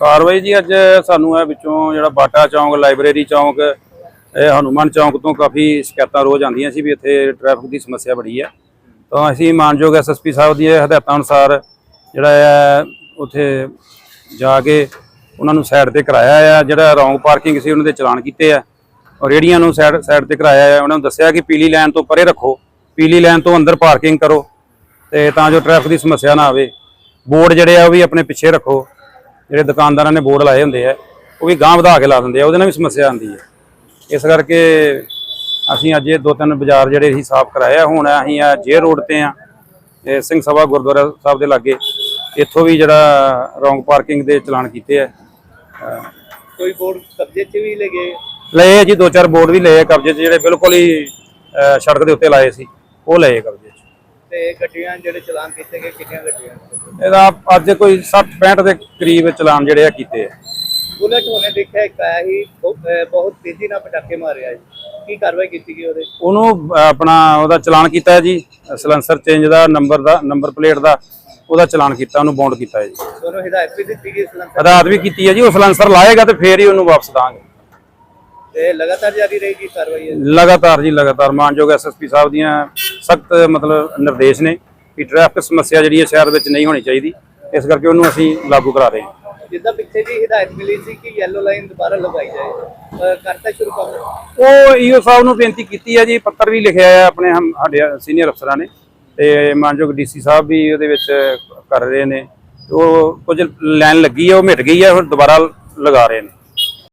ਕਾਰਵਾਈ ਜੀ ਅੱਜ ਸਾਨੂੰ ਇਹ ਵਿੱਚੋਂ ਜਿਹੜਾ ਬਾਟਾ ਚੌਂਕ, ਲਾਇਬ੍ਰੇਰੀ ਚੌਂਕ, ਇਹ ਹਨੂਮਾਨ ਚੌਂਕ ਤੋਂ ਕਾਫੀ ਸ਼ਿਕਾਇਤਾਂ ਰੋਜ਼ ਆਉਂਦੀਆਂ ਸੀ ਵੀ ਇੱਥੇ ਟ੍ਰੈਫਿਕ ਦੀ ਸਮੱਸਿਆ ਬੜੀ ਹੈ ਤਾਂ ਅਸੀਂ ਮਾਨਯੋਗ ਐਸਐਸਪੀ ਸਾਹਿਬ ਦੀ ਹਦਾਇਤਾਂ ਅਨੁਸਾਰ ਜਿਹੜਾ ਹੈ ਉੱਥੇ ਜਾ ਕੇ ਉਹਨਾਂ ਨੂੰ ਸਾਈਡ ਤੇ ਕਰਾਇਆ ਆ, ਜਿਹੜਾ ਰੌਂਗ ਪਾਰਕਿੰਗ ਸੀ ਉਹਨਾਂ ਦੇ ਚਲਾਨ ਕੀਤੇ ਆ। ਔਰ ਰੇੜੀਆਂ ਨੂੰ ਸਾਈਡ ਸਾਈਡ ਤੇ ਕਰਾਇਆ ਆ। ਉਹਨਾਂ ਨੂੰ ਦੱਸਿਆ ਕਿ ਪੀਲੀ ਲਾਈਨ ਤੋਂ ਪਰੇ ਰੱਖੋ, ਪੀਲੀ ਲਾਈਨ ਤੋਂ ਅੰਦਰ ਪਾਰਕਿੰਗ ਕਰੋ ਤੇ ਤਾਂ ਜੋ ਟ੍ਰੈਫਿਕ ਦੀ ਸਮੱਸਿਆ ਨਾ ਆਵੇ। ਬੋਰਡ ਜਿਹੜੇ ਆ ਉਹ ਵੀ ਆਪਣੇ ਪਿੱਛੇ ਰੱਖੋ। ਜਿਹੜੇ ਦੁਕਾਨਦਾਰਾਂ ਨੇ ਬੋਰਡ ਲਾਏ ਹੁੰਦੇ ਆ ਉਹ ਵੀ ਗਾਂਹ ਵਧਾ ਕੇ ਲਾ ਦਿੰਦੇ ਆ ਉਹਦੇ ਨਾਲ ਵੀ ਸਮੱਸਿਆ ਆਉਂਦੀ ਹੈ ਇਸ ਕਰਕੇ ਅਸੀਂ ਅੱਜ ਇਹ ਦੋ ਤਿੰਨ ਬਾਜ਼ਾਰ ਜਿਹੜੇ ਅਸੀਂ ਸਾਫ਼ ਕਰਾਏ ਆ ਹੁਣ ਅਸੀਂ ਆ ਜੇ ਰੋਡ ਤੇ ਆ ਸਿੰਘ ਸਭਾ ਗੁਰਦੁਆਰਾ ਸਾਹਿਬ ਦੇ ਲਾਗੇ ਇੱਥੋਂ ਵੀ ਜਿਹੜਾ ਰੌਂਗ ਪਾਰਕਿੰਗ ਦੇ ਚਲਾਨ ਕੀਤੇ ਆ। ਕੋਈ ਬੋਰਡ ਕਬਜ਼ੇ 'ਚ ਵੀ ਲਗੇ ਲਏ ਜੀ ਦੋ ਚਾਰ ਬੋਰਡ ਵੀ ਲਏ ਕਬਜ਼ੇ 'ਚ ਜਿਹੜੇ ਬਿਲਕੁਲ ਹੀ ਸੜਕ ਦੇ ਉੱਤੇ ਲਾਏ ਸੀ ਉਹ ਲਏ ਕਬਜ਼ੇ। ਤੇ ਗੱਡੀਆਂ ਜਿਹੜੇ ਚਲਾਨ ਕੀਤੇ ਗਏ ਕਿੰਨੀਆਂ ਗੱਡੀਆਂ? ਇਹਦਾ ਅੱਜ ਕੋਈ 60 65 ਦੇ ਕਰੀਬ ਚਲਾਨ ਜਿਹੜੇ ਆ ਕੀਤੇ ਆ। ਬੁਲਟ ਹੋਣੇ ਦੇਖਿਆ ਇੱਕ ਆਇਆ ਹੀ ਬਹੁਤ ਤੇਜ਼ੀ ਨਾਲ ਪਟਾਕੇ ਮਾਰਿਆ ਜੀ। ਕੀ ਕਾਰਵਾਈ ਕੀਤੀ ਗਈ ਉਹਦੇ? ਉਹਨੂੰ ਆਪਣਾ ਉਹਦਾ ਚਲਾਨ ਕੀਤਾ ਜੀ ਸਲੈਂਸਰ ਚੇਂਜ ਦਾ ਨੰਬਰ ਦਾ ਨੰਬਰ ਪਲੇਟ ਦਾ ਉਹਦਾ ਚਲਾਨ ਕੀਤਾ ਉਹਨੂੰ ਬੌਂਡ ਕੀਤਾ ਜੀ। ਦੋਨੋਂ ਹਦਾਇਤ ਵੀ ਦਿੱਤੀ ਗਈ ਸਲੰਸਰ ਹਦਾਇਤ ਵੀ ਕੀਤੀ ਹੈ ਜੀ ਉਹ ਸਲੈਂਸਰ ਲਾਏਗਾ ਤੇ ਫੇਰ ਹੀ ਉਹਨੂੰ ਵਾਪਸ ਦਾਂਗੇ। ਤੇ ਲਗਾਤਾਰ ਜਾਰੀ ਰਹੇਗੀ ਕਾਰਵਾਈ? ਇਹ? ਲਗਾਤਾਰ ਜੀ ਲਗਾਤਾਰ। ਮਾਨਯੋਗ ਐਸਐਸਪੀ ਸਾਹਿਬ ਦੀਆਂ ਸਖਤ ਮਤਲਬ ਨਿਰਦੇਸ਼ ਨੇ ਕਿ ਟ੍ਰੈਫਿਕ ਸਮੱਸਿਆ ਜਿਹੜੀ ਹੈ ਸ਼ਹਿਰ ਵਿੱਚ ਨਹੀਂ ਹੋਣੀ ਚਾਹੀਦੀ। ਇਸ ਕਰਕੇ ਉਹਨੂੰ ਅਸੀਂ ਲਾਗੂ ਕਰਾ ਰਹੇ ਹਾਂ। ਜਿੱਦਾਂ ਪਿੱਛੇ ਜੀ ਹਦਾਇਤ ਮਿਲੀ ਸੀ ਕਿ ਯੈਲੋ ਲਾਈਨ ਦੁਬਾਰਾ ਲਗਾਈ ਜਾਏ। ਕਰਤਾ ਸ਼ੁਰੂ ਕਰ ਉਹ ਈਓ ਸਾਹਿਬ ਨੂੰ ਬੇਨਤੀ ਕੀਤੀ ਹੈ ਜੀ ਪੱਤਰ ਵੀ ਲਿਖਿਆ ਹੈ ਆਪਣੇ ਹਮ- ਸਾਡੇ ਸੀਨੀਅਰ ਅਫਸਰਾਂ ਨੇ। ਤੇ ਮਾਨਯੋਗ ਡੀਸੀ ਸਾਹਿਬ ਵੀ ਉਹਦੇ ਵਿੱਚ ਕਰ ਰਹੇ ਨੇ। ਉਹ ਕੁਝ ਲਾਈਨ ਲੱਗੀ ਹੈ ਉਹ ਮਿਟ ਗਈ ਹੈ ਹੁਣ ਦੁਬਾਰਾ ਲਗਾ ਰਹੇ ਨੇ।